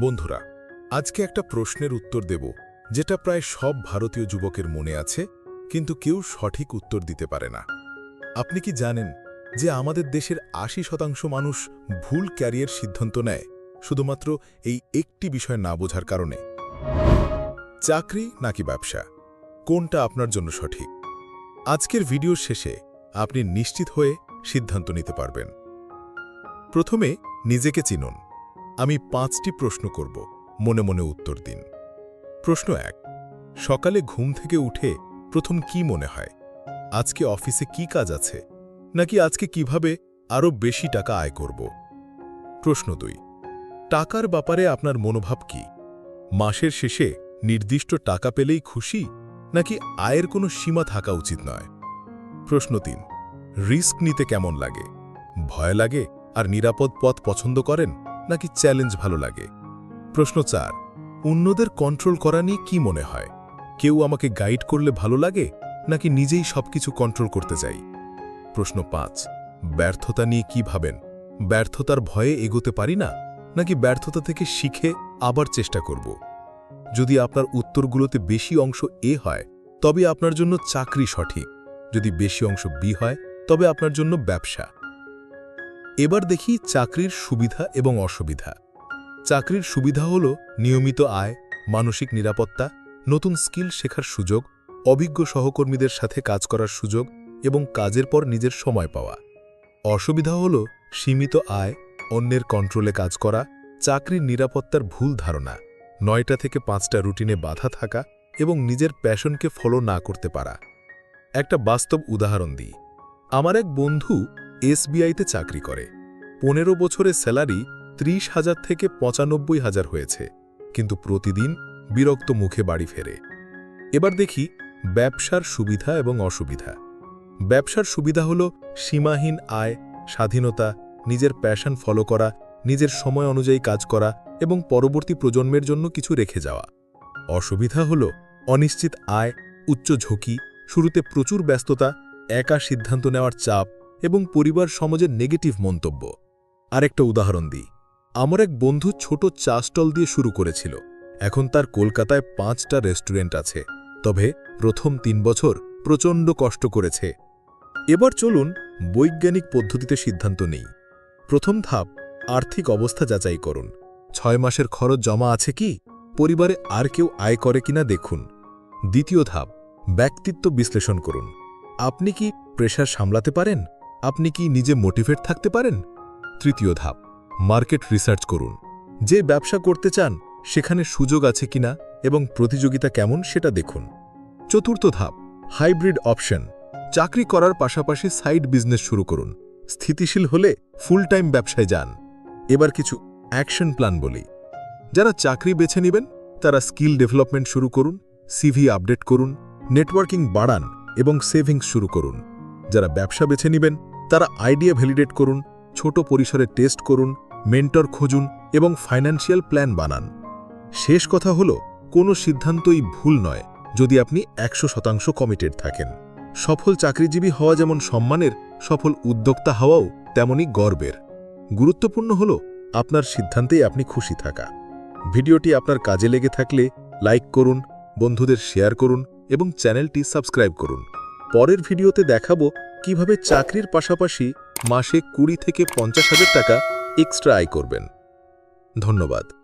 বন্ধুরা, আজকে একটা প্রশ্নের উত্তর দেব, যেটা প্রায় সব ভারতীয় যুবকের মনে আছে, কিন্তু কেউ সঠিক উত্তর দিতে পারে না। আপনি কি জানেন যে আমাদের দেশের আশি শতাংশ মানুষ ভুল ক্যারিয়ার সিদ্ধান্ত নেয়, শুধুমাত্র এই একটি বিষয় না বোঝার কারণে? চাকরি নাকি ব্যবসা? কোনটা আপনার জন্য সঠিক? আজকের ভিডিওর শেষে আপনি নিশ্চিত হয়ে সিদ্ধান্ত নিতে পারবেন। প্রথমে নিজেকে চিনুন। আমি পাঁচটি প্রশ্ন করব, মনে মনে উত্তর দিন। প্রশ্ন এক, সকালে ঘুম থেকে উঠে প্রথম কি মনে হয়? আজকে অফিসে কি কাজ আছে? নাকি আজকে কীভাবে আরও বেশি টাকা আয় করব? প্রশ্ন দুই, টাকার ব্যাপারে আপনার মনোভাব কি? মাসের শেষে নির্দিষ্ট টাকা পেলেই খুশি, নাকি আয়ের কোনো সীমা থাকা উচিত নয়? প্রশ্ন তিন, রিস্ক নিতে কেমন লাগে? ভয় লাগে আর নিরাপদ পথ পছন্দ করেন? নাকি চ্যালেঞ্জ ভালো লাগে? প্রশ্ন চার, অন্যদের কন্ট্রোল করা নিয়ে কি মনে হয়? কেউ আমাকে গাইড করলে ভালো লাগে, নাকি নিজেই সবকিছু কন্ট্রোল করতে চাই? প্রশ্ন পাঁচ, ব্যর্থতা নিয়ে কি ভাবেন? ব্যর্থতার ভয়ে এগোতে পারি না, নাকি ব্যর্থতা থেকে শিখে আবার চেষ্টা করব? যদি আপনার উত্তরগুলোতে বেশি অংশ এ হয়, তবে আপনার জন্য চাকরি সঠিক। যদি বেশি অংশ বি হয়, তবে আপনার জন্য ব্যবসা। এবার দেখি চাকরির সুবিধা এবং অসুবিধা। চাকরির সুবিধা হল নিয়মিত আয়, মানসিক নিরাপত্তা, নতুন স্কিল শেখার সুযোগ, অভিজ্ঞ সহকর্মীদের সাথে কাজ করার সুযোগ এবং কাজের পর নিজের সময় পাওয়া। অসুবিধা হল সীমিত আয়, অন্যের কন্ট্রোলে কাজ করা, চাকরির নিরাপত্তার ভুল ধারণা, নয়টা থেকে পাঁচটা রুটিনে বাধা থাকা এবং নিজের প্যাশনকে ফলো না করতে পারা। একটা বাস্তব উদাহরণ দিই। আমার এক বন্ধু এসবিআইতে চাকরি করে। পনেরো বছরের স্যালারি ত্রিশ হাজার থেকে পঁচানব্বই হাজার হয়েছে, কিন্তু প্রতিদিন বিরক্ত মুখে বাড়ি ফেরে। এবার দেখি ব্যবসার সুবিধা এবং অসুবিধা। ব্যবসার সুবিধা হল সীমাহীন আয়, স্বাধীনতা, নিজের প্যাশন ফলো করা, নিজের সময় অনুযায়ী কাজ করা এবং পরবর্তী প্রজন্মের জন্য কিছু রেখে যাওয়া। অসুবিধা হল অনিশ্চিত আয়, উচ্চ ঝুঁকি, শুরুতে প্রচুর ব্যস্ততা, একা সিদ্ধান্ত নেওয়ার চাপ এবং পরিবার সমাজের নেগেটিভ মন্তব্য। আরেকটা উদাহরণ দিই। আমার এক বন্ধু ছোট চা স্টল দিয়ে শুরু করেছিল। এখন তার কলকাতায় পাঁচটা রেস্টুরেন্ট আছে। তবে প্রথম তিন বছর প্রচণ্ড কষ্ট করেছে। এবার চলুন বৈজ্ঞানিক পদ্ধতিতে সিদ্ধান্ত নেই। প্রথম ধাপ, আর্থিক অবস্থা যাচাই করুন। ছয় মাসের খরচ জমা আছে কি? পরিবারে আর কেউ আয় করে কিনা দেখুন। দ্বিতীয় ধাপ, ব্যক্তিত্ব বিশ্লেষণ করুন। আপনি কি প্রেশার সামলাতে পারেন? আপনি কি নিজে মোটিভেট থাকতে পারেন? তৃতীয় ধাপ, মার্কেট রিসার্চ করুন। যে ব্যবসা করতে চান, সেখানে সুযোগ আছে কিনা এবং প্রতিযোগিতা কেমন সেটা দেখুন। চতুর্থ ধাপ, হাইব্রিড অপশন, চাকরি করার পাশাপাশি সাইড বিজনেস শুরু করুন। স্থিতিশীল হলে ফুল টাইম ব্যবসায় যান। এবার কিছু অ্যাকশন প্ল্যান বলি। যারা চাকরি বেছে নেবেন, তারা স্কিল ডেভেলপমেন্ট শুরু করুন, সিভি আপডেট করুন, নেটওয়ার্কিং বাড়ান এবং সেভিংস শুরু করুন। যারা ব্যবসা বেছে নেবেন তারা আইডিয়া ভ্যালিডেট করুন, ছোট পরিসরে টেস্ট করুন, মেন্টর খুঁজুন এবং ফাইন্যান্সিয়াল প্ল্যান বানান। শেষ কথা হল, কোনো সিদ্ধান্তই ভুল নয় যদি আপনি একশো শতাংশ কমিটেড থাকেন। সফল চাকরিজীবী হওয়া যেমন সম্মানের, সফল উদ্যোক্তা হওয়াও তেমনই গর্বের। গুরুত্বপূর্ণ হল, আপনার সিদ্ধান্তেই আপনি খুশি থাকা। ভিডিওটি আপনার কাজে লেগে থাকলে লাইক করুন, বন্ধুদের শেয়ার করুন এবং চ্যানেলটি সাবস্ক্রাইব করুন। পরের ভিডিওতে দেখাবো কীভাবে চাকরির পাশাপাশি মাসে কুড়ি থেকে পঞ্চাশ হাজার টাকা এক্সট্রা আয় করবেন। ধন্যবাদ।